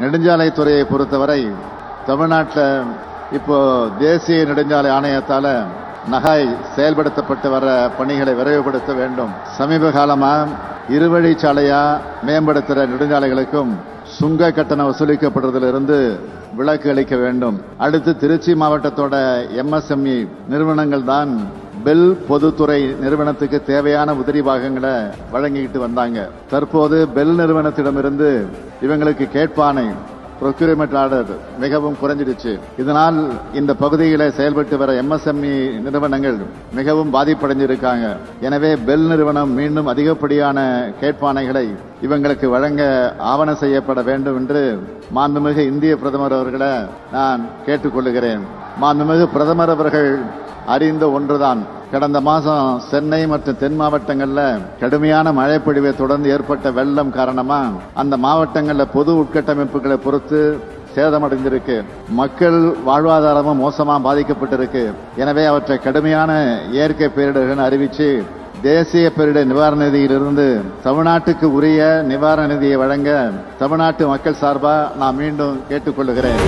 நெடுஞ்சாலைத்துறையை பொறுத்தவரை தமிழ்நாட்டில் இப்போ தேசிய நெடுஞ்சாலை ஆணையத்தால் நகாய் செயல்படுத்தப்பட்டு வர பணிகளை விரைவுபடுத்த வேண்டும். சமீப காலமா இருவழிச்சாலையா மேம்படுத்துகிற நெடுஞ்சாலைகளுக்கும் சுங்க கட்டணம் வசூலிக்கப்படுறதிலிருந்து விலக்கு அளிக்க வேண்டும். அடுத்து திருச்சி மாவட்டத்தோட எம்எஸ்எம்இ நிறுவனங்கள் தான் பெல் பொதுத்துறை நிறுவனத்துக்கு தேவையான உதிரி பாகங்களை வழங்கிக்கிட்டு வந்தாங்க. தற்போது பெல் நிறுவனத்திடமிருந்து இவங்களுக்கு கேட்பானை ப்ரொக்யூர்மெண்ட் ஆர்டர் மிகவும் குறைஞ்சிடுச்சு. இதனால் இந்த பகுதியில் செயல்பட்டு வர எம்எஸ்எம்இ நிறுவனங்கள் மிகவும் பாதிப்படைஞ்சிருக்காங்க. எனவே பெல் நிறுவனம் மீண்டும் அதிகப்படியான கேட்பானைகளை இவங்களுக்கு வழங்க ஆவணம் செய்யப்பட வேண்டும் என்று மாண்புமிகு இந்திய பிரதமர் அவர்களை நான் கேட்டுக்கொள்கிறேன் மாண்புமிகு பிரதமர் அவர்கள் அறிந்த ஒன்றுதான். கடந்த மாதம் சென்னை மற்றும் தென் மாவட்டங்களில் கடுமையான மழைப்பொழிவை தொடர்ந்து ஏற்பட்ட வெள்ளம் காரணமாக அந்த மாவட்டங்களில் பொது உட்கட்டமைப்புகளை பொறுத்து சேதமடைந்திருக்கு. மக்கள் வாழ்வாதாரமும் மோசமாக பாதிக்கப்பட்டிருக்கு. எனவே அவற்றை கடுமையான இயற்கை பேரிடர்கள் அறிவித்து தேசிய பேரிடர் நிவாரண நிதியிலிருந்து தமிழ்நாட்டுக்கு உரிய நிவாரண நிதியை வழங்க தமிழ்நாட்டு மக்கள் சார்பாக நான் மீண்டும் கேட்டுக்கொள்கிறேன்.